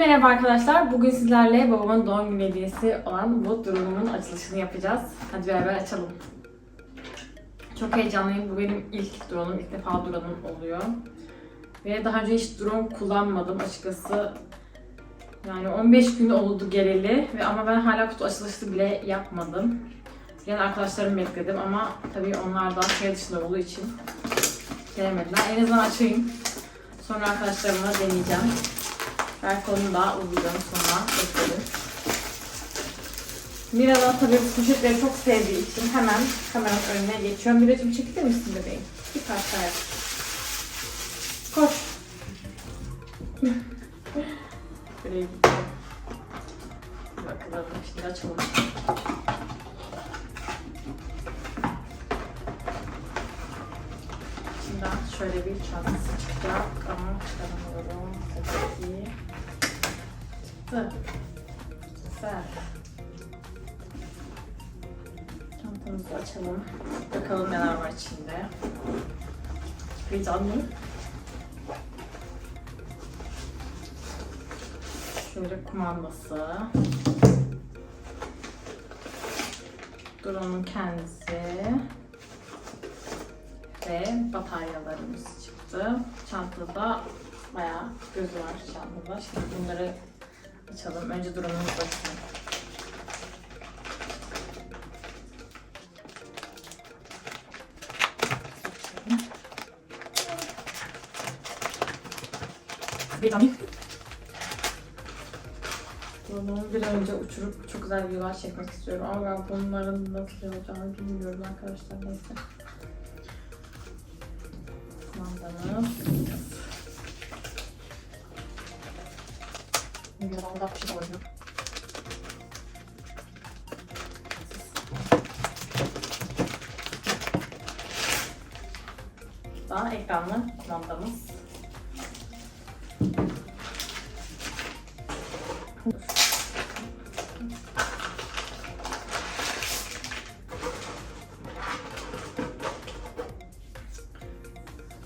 merhaba arkadaşlar. Bugün sizlerle babamın doğum günü hediyesi olan bu durumun açılışını yapacağız. Hadi beraber açalım. Çok heyecanlıyım. Bu benim ilk drone'um. İlk defa drone'um oluyor. Ve daha önce hiç drone kullanmadım açıkçası. Yani 15 gün oldu geleli ve ama ben hala kutu açılışı bile yapmadım. Yine arkadaşlarım bekledim ama tabii onlar da şehir dışında olduğu için gelemediler. En azından açayım. Sonra arkadaşlarımla deneyeceğim. Belki onu da videonun sonuna eklerim. Mira tabii bu poşetleri çok sevdiği için hemen kameranın önüne geçiyorum. Miracım çekilir misin bebeğim? Bir parça. Koş. Buraya gidiyorum. Bir bakalım şimdi açalım. Şöyle bir çantası çıkacak ama çıkaramıyorum. Tabii ki. Çıktı. Güzel. Çantamızı açalım. Bakalım neler var içinde. Çok heyecanlıyım. Şöyle kumandası. Drone'un kendisi ve bataryalarımız çıktı. Çantada bayağı gözü var çantada. Şimdi bunları açalım. Önce durumumuz bakın. Vitamin. Bunu bir önce uçurup çok güzel videolar çekmek istiyorum ama ben bunların nasıl olacağını bilmiyorum arkadaşlar neyse. Koyuyor. Daha ekranlı kumandamız.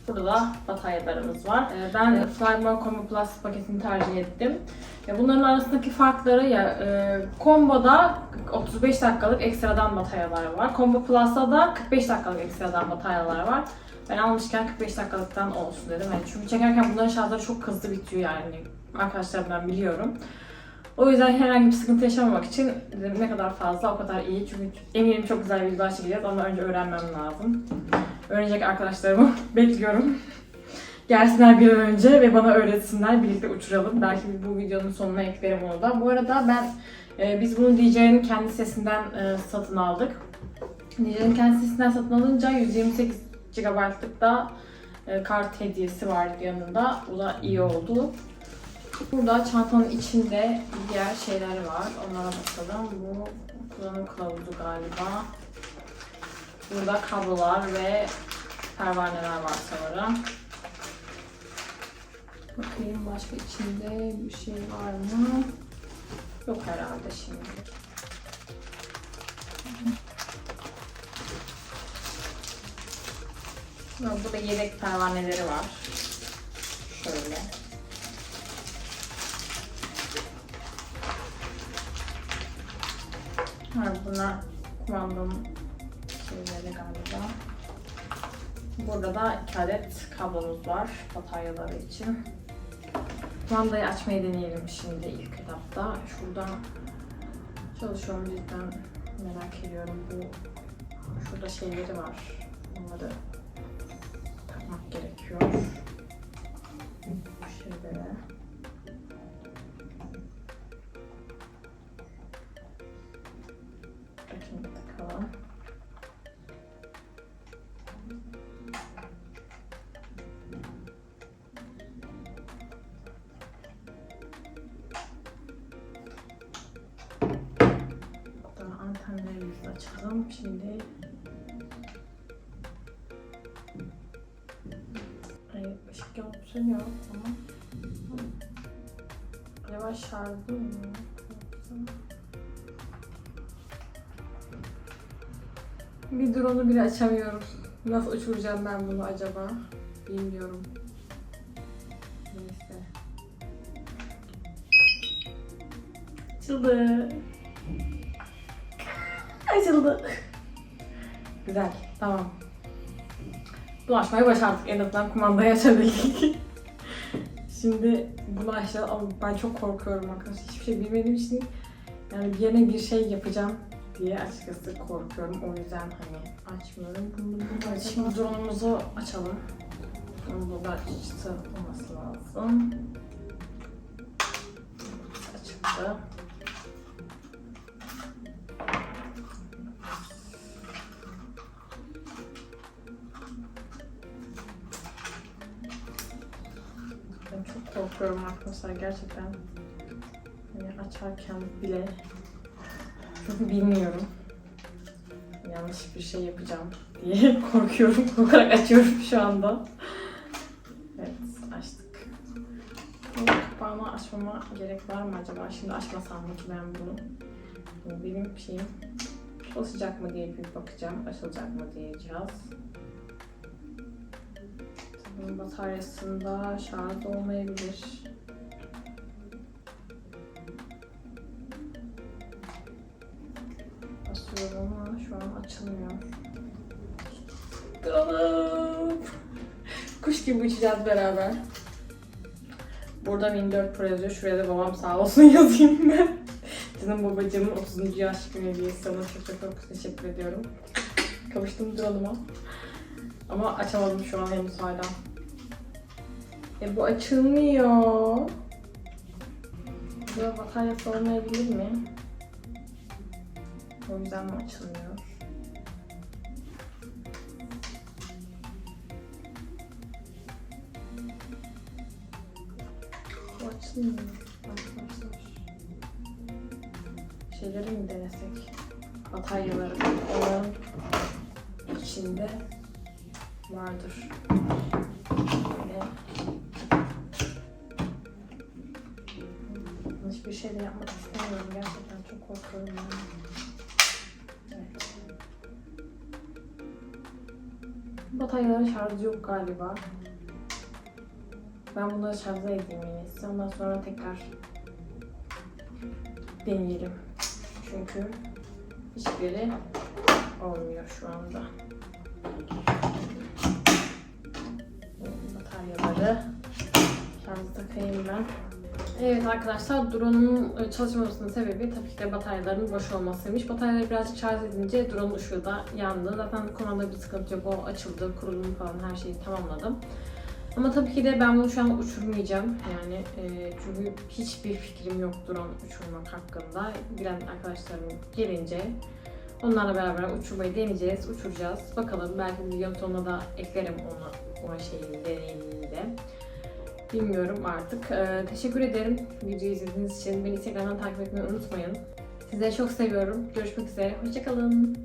Burada da bataryalarımız var. Ee, Ben Flymore Combo Plus paketini tercih ettim. Ya Bunların arasındaki farkları ya e, Combo'da 35 dakikalık ekstradan bataryalar var. Combo Plus'ta da 45 dakikalık ekstradan bataryalar var. Ben almışken 45 dakikalıktan olsun dedim. Yani çünkü çekerken bunların şarjları çok hızlı bitiyor yani. Arkadaşlarımdan biliyorum. O yüzden herhangi bir sıkıntı yaşamamak için dedim ne kadar fazla o kadar iyi. Çünkü eminim çok güzel videolar çekeceğiz ama önce öğrenmem lazım. Öğrenecek arkadaşlarımı bekliyorum. Gelsinler bir an önce ve bana öğretsinler. Birlikte uçuralım. Belki bu videonun sonuna eklerim onu da. Bu arada ben e, biz bunu DJ'nin kendi sesinden e, satın aldık. DJ'nin kendi sesinden satın alınca 128 GB'lık da e, kart hediyesi vardı yanında. Bu da iyi oldu. Burada çantanın içinde diğer şeyler var. Onlara bakalım. Bu kullanım kılavuzu galiba. Burada kablolar ve pervaneler var sanırım. Bakayım başka içinde bir şey var mı? Yok herhalde şimdi. Ha, Burada yedek pervaneleri var. Şöyle. Ha, bunlar kumandam şeyleri galiba. Burada da iki adet kablomuz var bataryaları için. Kumandayı açmayı deneyelim şimdi ilk etapta. Şuradan çalışıyor mu cidden merak ediyorum. Bu şurada şeyleri var. Onları takmak gerekiyor. Bu şeylere. Açalım. Şimdi Ay, ışık yanıp sönüyor ama Acaba şarjı mı? Bir drone'u bile açamıyorum. Nasıl uçuracağım ben bunu acaba? Bilmiyorum. Neyse. Açıldı. Açıldı. Güzel. Tamam. Bulaşmayı başardık. En azından kumandayı açabildik. Şimdi bunu ama ben çok korkuyorum arkadaşlar. Hiçbir şey bilmediğim için yani yerine bir şey yapacağım diye açıkçası korkuyorum. O yüzden hani açmıyorum. Bunu, bunu Şimdi drone'umuzu açalım. Bunun burada çıtı olması lazım. Açıldı. Korkuyorum arkadaşlar gerçekten. Hani açarken bile bilmiyorum. Yanlış bir şey yapacağım diye korkuyorum. Korkarak açıyorum şu anda. Evet açtık. Bu kapağını açmama gerek var mı acaba? Şimdi açmasam mı ki ben bunu? Bu Benim şeyim çalışacak mı diye bir bakacağım. Açılacak mı diyeceğiz. Bunun bataryasında şarj olmayabilir. Basıyorum ama şu an açılmıyor. Duralım. Kuş gibi uçacağız beraber. Burada Win 4 Pro yazıyor. Şuraya da babam sağ olsun yazayım ben. Canım babacığımın 30. yaş günü hediyesi. Ona çok çok çok teşekkür ediyorum. Kavuştum duralıma. Ama açamadım şu an henüz hala. E bu açılmıyor. Burada bataryası olmayabilir mi? O yüzden mi açılmıyor? Bu açılmıyor. Şeyleri mi denesek? Bataryaları. Onların içinde vardır. Böyle Yanlış bir şey de yapmak istemiyorum. Gerçekten çok korkuyorum. Yani. Evet. Bataryaların şarjı yok galiba. Ben bunları şarj edeyim en. Ondan sonra tekrar deneyelim. Çünkü hiçbiri olmuyor şu anda. Bataryaları şarjı takayım ben. Evet arkadaşlar drone'un e, çalışmamasının sebebi tabii ki de bataryaların boş olmasıymış. Bataryaları birazcık şarj edince drone ışığı da yandı. Zaten kumanda bir sıkıntı yok. O açıldı, kurulumu falan her şeyi tamamladım. Ama tabii ki de ben bunu şu an uçurmayacağım. Yani e, çünkü hiçbir fikrim yok drone uçurmak hakkında. Bilen arkadaşlarım gelince onlarla beraber uçurmayı deneyeceğiz, uçuracağız. Bakalım belki videonun sonuna da eklerim onu, o şeyin deneyimini de. Bilmiyorum artık. Ee, teşekkür ederim videoyu izlediğiniz için. Beni Instagram'dan takip etmeyi unutmayın. Sizleri çok seviyorum. Görüşmek üzere. Hoşçakalın.